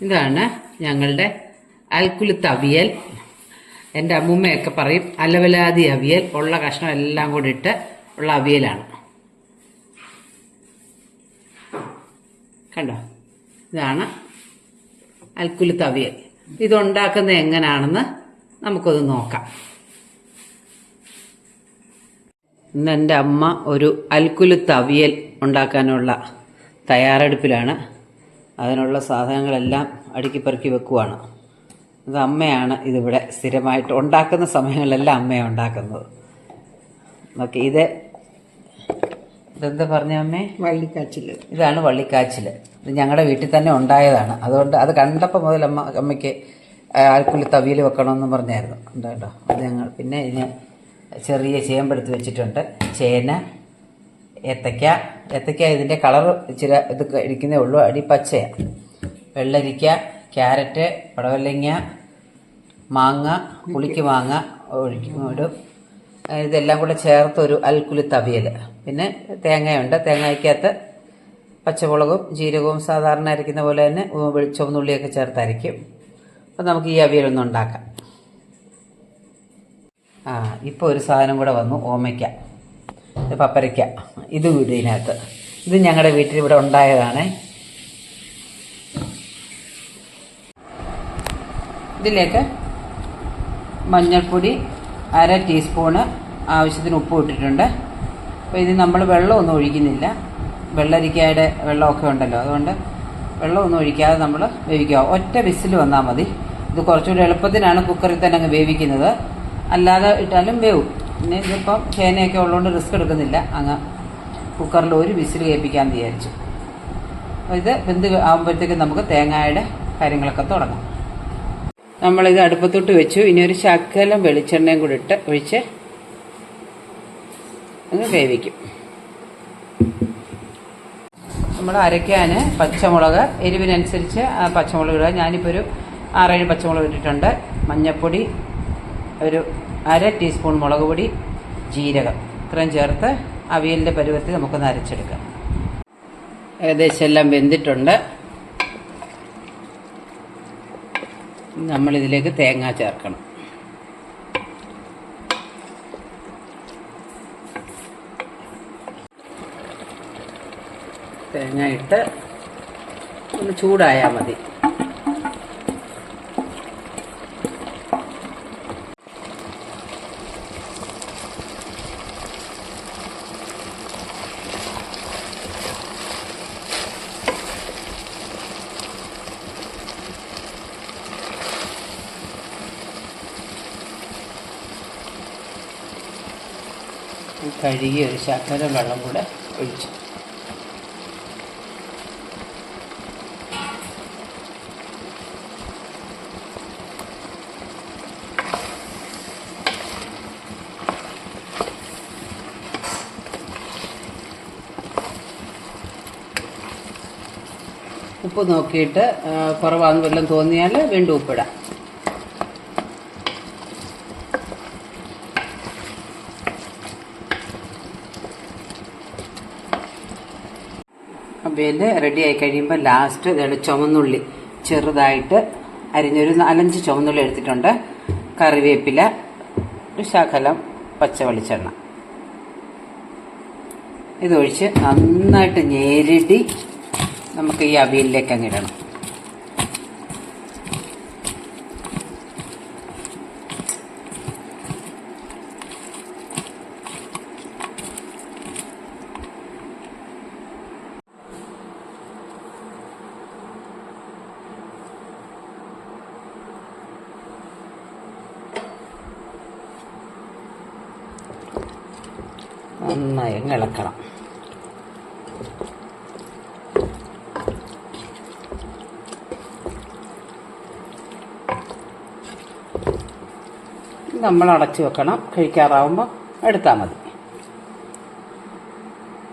ഇതാണ് ഞങ്ങളുടെ അൽക്കുലത്ത് അവിയൽ എന്റെ അമ്മൂമ്മയൊക്കെ പറയും അലവലാതി അവിയൽ. ഉള്ള കഷ്ണം എല്ലാം കൂടി ഇട്ട് ഉള്ള അവിയലാണ്. കണ്ടോ? ഇതാണ് അൽക്കുലത്ത് അവിയൽ ഇതുണ്ടാക്കുന്നത് എങ്ങനെയാണെന്ന് നമുക്കൊന്ന് നോക്കാം. ഇന്ന് എന്റെ അമ്മ ഒരു അൽക്കുലത്ത് അവിയൽ ഉണ്ടാക്കാനുള്ള തയ്യാറെടുപ്പിലാണ്. അതിനുള്ള സാധനങ്ങളെല്ലാം അടുക്കി പെറുക്കി വെക്കുവാണ്. അത് അമ്മയാണ് ഇതിവിടെ സ്ഥിരമായിട്ട് ഉണ്ടാക്കുന്ന സമയങ്ങളിലെല്ലാം അമ്മയാണ് ഉണ്ടാക്കുന്നത്. ഓക്കെ ഇത് ഇതെന്താ പറഞ്ഞ അമ്മേ? വള്ളിക്കാച്ചിൽ ഇതാണ് വള്ളിക്കാച്ചിൽ ഇത് ഞങ്ങളുടെ വീട്ടിൽ തന്നെ ഉണ്ടായതാണ്. അതുകൊണ്ട് അത് കണ്ടപ്പോൾ മുതൽ അമ്മ അമ്മയ്ക്ക് ആൽക്കുള്ളി തവിയിൽ വെക്കണമെന്ന് പറഞ്ഞായിരുന്നു. ഉണ്ടോ അത് ഞങ്ങൾ പിന്നെ ഇതിന് ചെറിയ ചേമ്പെടുത്ത് വെച്ചിട്ടുണ്ട്. ചേന ഏത്തയ്ക്ക. ഏത്തയ്ക്ക ഇതിന്റെ കളർ ഇച്ചിരി ഇത് ഇരിക്കുന്നേ ഉള്ളൂ. അടി പച്ചയാണ് വെള്ളരിക്ക ക്യാരറ്റ് പടവലങ്ങ മാങ്ങ പുളിക്ക് മാങ്ങ ഒഴിക്കും ഇടും. ഇതെല്ലാം കൂടെ ചേർത്ത് ഒരു അൽക്കുലി തവിയൽ. പിന്നെ തേങ്ങയുണ്ട്. തേങ്ങയ്ക്കകത്ത് പച്ചമുളകും ജീരകവും സാധാരണ അരയ്ക്കുന്ന പോലെ തന്നെ ചുവന്നുള്ളിയൊക്കെ ചേർത്തരയ്ക്കും അപ്പം നമുക്ക് ഈ അവിയലൊന്നും ഉണ്ടാക്കാം. ആ ഇപ്പോൾ ഒരു സാധനം കൂടെ വന്നു. ഓമയ്ക്ക. ഇത് പപ്പരയ്ക്ക. ഇത് ഇതിനകത്ത് ഇത് ഞങ്ങളുടെ വീട്ടിൽ ഇവിടെ ഉണ്ടായതാണ്. ഇതിലേക്ക് മഞ്ഞൾപ്പൊടി അര ടീസ്പൂണ് ആവശ്യത്തിന് ഉപ്പ് ഇട്ടിട്ടുണ്ട്. അപ്പോൾ ഇത് നമ്മൾ വെള്ളമൊന്നും ഒഴിക്കുന്നില്ല. വെള്ളരിക്കയുടെ വെള്ളമൊക്കെ ഉണ്ടല്ലോ. അതുകൊണ്ട് വെള്ളമൊന്നും ഒഴിക്കാതെ നമ്മൾ വേവിക്കുക. ഒറ്റ വിസിൽ വന്നാൽ മതി. ഇത് കുറച്ചുകൂടി എളുപ്പത്തിനാണ് കുക്കറിൽ തന്നെ അങ്ങ് വേവിക്കുന്നത്. അല്ലാതെ ഇട്ടാലും വേവും. പിന്നെ ഇതിപ്പം ചേനയൊക്കെ ഉള്ളതുകൊണ്ട് റിസ്ക് എടുക്കുന്നില്ല. അങ്ങ് കുക്കറിൽ ഒരു വിസിൽ കേൾപ്പിക്കാമെന്ന് വിചാരിച്ചു. ഇത് വെന്ത് ആകുമ്പോഴത്തേക്കും നമുക്ക് തേങ്ങയുടെ കാര്യങ്ങളൊക്കെ തുടങ്ങാം. നമ്മളിത് അടുപ്പത്തൊട്ട് വെച്ചു. ഇനി ഒരു ശക്കലം വെളിച്ചെണ്ണയും കൂടി ഇട്ട് ഒഴിച്ച് ഒന്ന് വേവിക്കും. നമ്മൾ അരയ്ക്കാൻ പച്ചമുളക് എരിവിനനുസരിച്ച് പച്ചമുളക് ഇടുക. ഞാനിപ്പോൾ ഒരു ആറേഴ് പച്ചമുളക് ഇട്ടിട്ടുണ്ട്. മഞ്ഞൾപ്പൊടി ഒരു അര ടീസ്പൂൺ മുളക് പൊടി ജീരകം. ഇത്രയും ചേർത്ത് അവിയലിന്റെ പരുവത്തിൽ നമുക്കൊന്ന് അരച്ചെടുക്കാം. ഏകദേശം എല്ലാം വെന്തിട്ടുണ്ട്. നമ്മളിതിലേക്ക് തേങ്ങ ചേർക്കണം. തേങ്ങ ഇട്ട് ഒന്ന് ചൂടായാൽ മതി. കഴുകി ഒരു ശകലം വെള്ളം കൂടെ ഒഴിച്ചു. ഉപ്പ് നോക്കിയിട്ട് കുറവാണെന്ന് വല്ലതും തോന്നിയാൽ വീണ്ടും ഉപ്പിടാം. അവിയൽ റെഡി ആയി കഴിയുമ്പോൾ ലാസ്റ്റ് ഇതാണ് ചുമന്നുള്ളി ചെറുതായിട്ട് അരിഞ്ഞൊരു നാലഞ്ച് ചുമന്നുള്ളി എടുത്തിട്ടുണ്ട്. കറിവേപ്പില ഒരു ശകലം പച്ച വെളിച്ചെണ്ണ ഇതൊഴിച്ച് നന്നായിട്ട് ഞെരടി നമുക്ക് ഈ അവിയലിലേക്ക് അങ്ങ് നന്നായി ഇളക്കണം. നമ്മൾ അടച്ചു വെക്കണം. കഴിക്കാറാവുമ്പോൾ എടുത്താൽ മതി.